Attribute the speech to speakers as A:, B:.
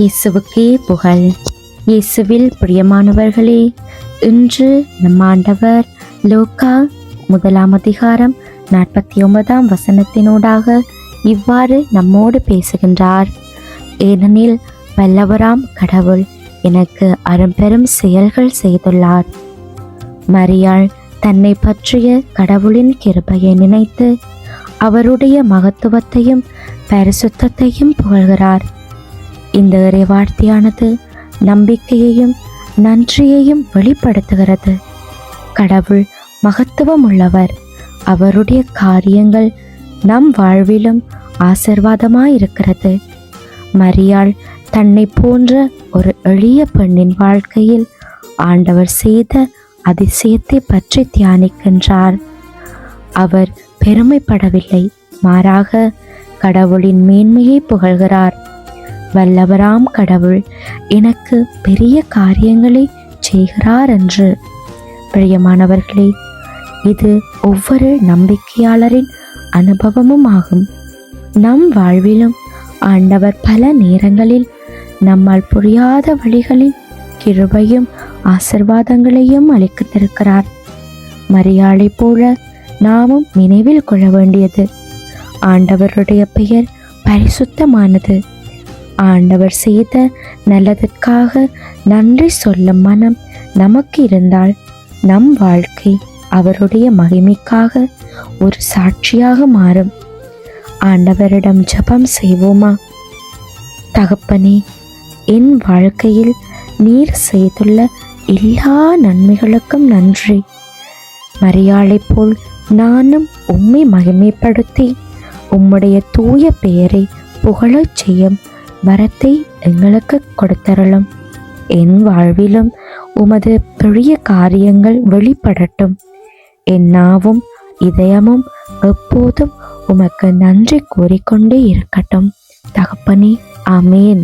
A: இயேசுவுக்கே புகழ். இயேசுவில் பிரியமானவர்களே இன்று நம் ஆண்டவர் லோக்கா முதலாம் அதிகாரம் நாற்பத்தி ஒன்பதாம் வசனத்தினூடாக இவ்வாறு நம்மோடு பேசுகின்றார். ஏனெனில் வல்லவராம் கடவுள் எனக்கு அரும்பெரும் செயல்கள் செய்துள்ளார். மரியாள் தன்னை பற்றிய கடவுளின் கிருபையை நினைத்து அவருடைய மகத்துவத்தையும் பரிசுத்தத்தையும் புகழ்கிறார். இந்த இறைவார்த்தையானது நம்பிக்கையையும் நன்றியையும் வெளிப்படுத்துகிறது. கடவுள் மகத்துவம் உள்ளவர் அவருடைய காரியங்கள் நம் வாழ்விலும் ஆசிர்வாதமாயிருக்கிறது. மரியாள் தன்னை போன்ற ஒரு எளிய பெண்ணின் வாழ்க்கையில் ஆண்டவர் செய்த அதிசயத்தை பற்றி தியானிக்கின்றார். அவர் பெருமைப்படவில்லை. மாறாக கடவுளின் மேன்மையை புகழ்கிறார். வல்லவராம் கடவுள் எனக்கு பெரிய காரியங்களை செய்கிறார் என்று பிரியமானவர்களே இது ஒவ்வொரு நம்பிக்கையாளரின் அனுபவமும் ஆகும் நம் வாழ்விலும் ஆண்டவர் பல நேரங்களில் நம்மால் புரியாத வழிகளில் கிருபையும் ஆசிர்வாதங்களையும் அளித்திருக்கிறார் மரியாதை போல நாமும் நினைவில் கொள்ள வேண்டியது. ஆண்டவருடைய பெயர் பரிசுத்தமானது. ஆண்டவர் செய்த நல்லதற்காக நன்றி சொல்லும் மனம் நமக்கு இருந்தால் நம் வாழ்க்கை அவருடைய மகிமைக்காக ஒரு சாட்சியாக மாறும். ஆண்டவரிடம் ஜெபம் செய்வோமா? தகப்பனே என் வாழ்க்கையில் நீர் செய்துள்ள எல்லா நன்மைகளுக்கும் நன்றி. மரியாளை போல் நானும் உம்மை மகிமைப்படுத்தி உம்முடைய தூய பெயரை புகழச் செய்யும் வரத்தை எங்களுக்கு கொடுத்தரலும் என் வாழ்விலும் உமது பெரிய காரியங்கள் வெளிப்படட்டும். என் நாவும் இதயமும் எப்போதும் உமக்கு நன்றி கூறிக்கொண்டே இருக்கட்டும். தகப்பனே அமேன்